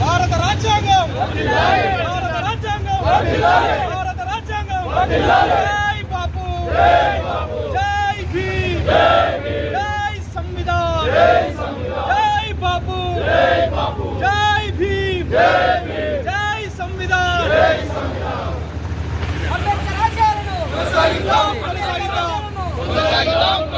భారత రాజ్యాంగం. భారత రాజ్యాంగం. భారత రాజ్యాంగం. జై బాపు. జై భీమ్. జై సంవిధాన్. జై బాపు. జై భీమ్. జై సంవిధాన్. అంబేద్కర్ కొనసాగిద్దాం. కొనసాగిద్దాం.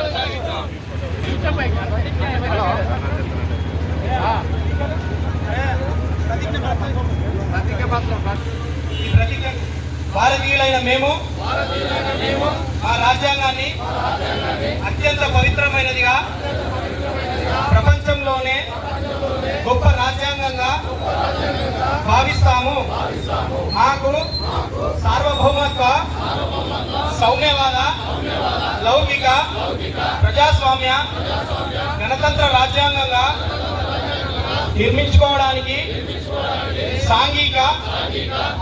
భారతీయులైన మేము ఆ రాజ్యాంగాన్ని అత్యంత పవిత్రమైనదిగా ప్రపంచంలోనే గొప్ప రాజ్యాంగంగా భావిస్తాము. మాకు సార్వభౌమత్వ సౌమ్యవాద లౌకిక ప్రజాస్వామ్య గణతంత్ర రాజ్యాంగంగా నిర్మించుకోవడానికి సాంఘిక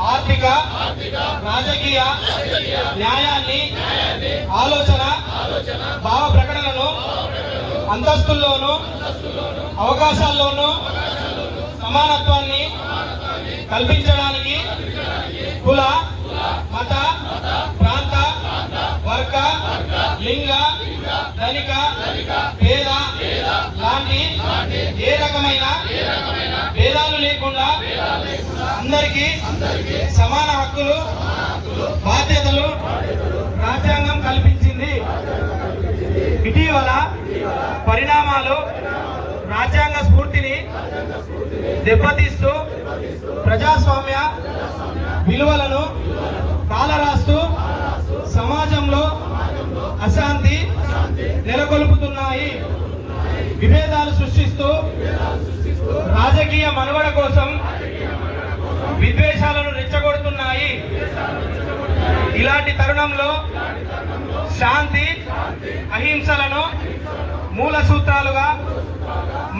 ఆర్థిక రాజకీయ న్యాయాన్ని ఆలోచన భావ ప్రకటనను అంతస్తుల్లోనూ అవకాశాల్లోనూ సమానత్వాన్ని కల్పించడానికి కుల మత లింగ ధనిక పేద లాంటి ఏ రకమైన భేదాలు లేకుండా అందరికీ సమాన హక్కులు బాధ్యతలు రాజ్యాంగం కల్పించింది. ఇటీవల పరిణామాలు రాజ్యాంగ స్ఫూర్తిని దెబ్బతీస్తూ ప్రజాస్వామ్య విలువలను కాలరాస్తూ సమాజంలో అశాంతి నెలకొల్పుతున్నాయి. విభేదాలు సృష్టిస్తూ రాజకీయ మనుగడ కోసం విద్వేషాలను రెచ్చగొడుతున్నాయి. ఇలాంటి తరుణంలో శాంతి అహింసలను మూల సూత్రాలుగా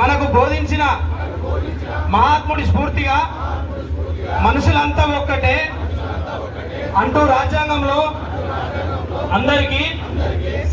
మనకు బోధించిన మహాత్ముడి స్ఫూర్తిగా మనుషులంతా ఒక్కటే అంటూ రాజ్యాంగంలో అందరికీ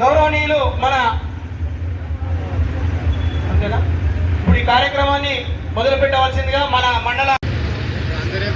గౌరవనీయులు మన అంతేనా? ఇప్పుడు ఈ కార్యక్రమాన్ని మొదలు పెట్టవలసిందిగా మన మండల అందరూ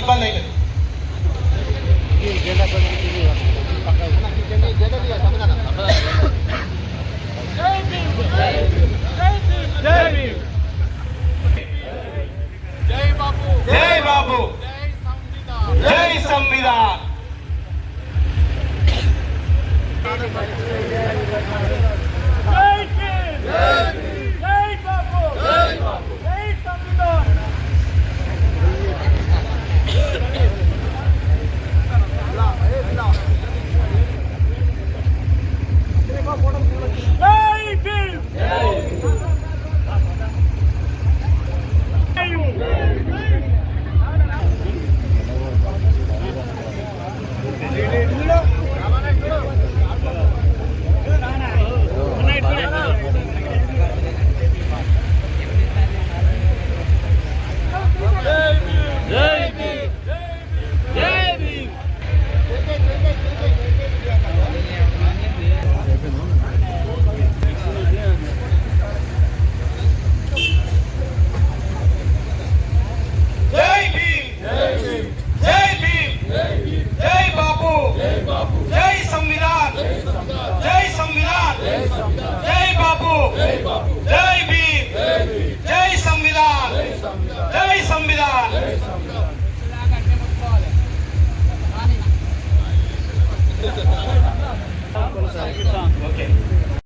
ఇబ్బంది అయినది జై బాబు. జై సంవిధాన్.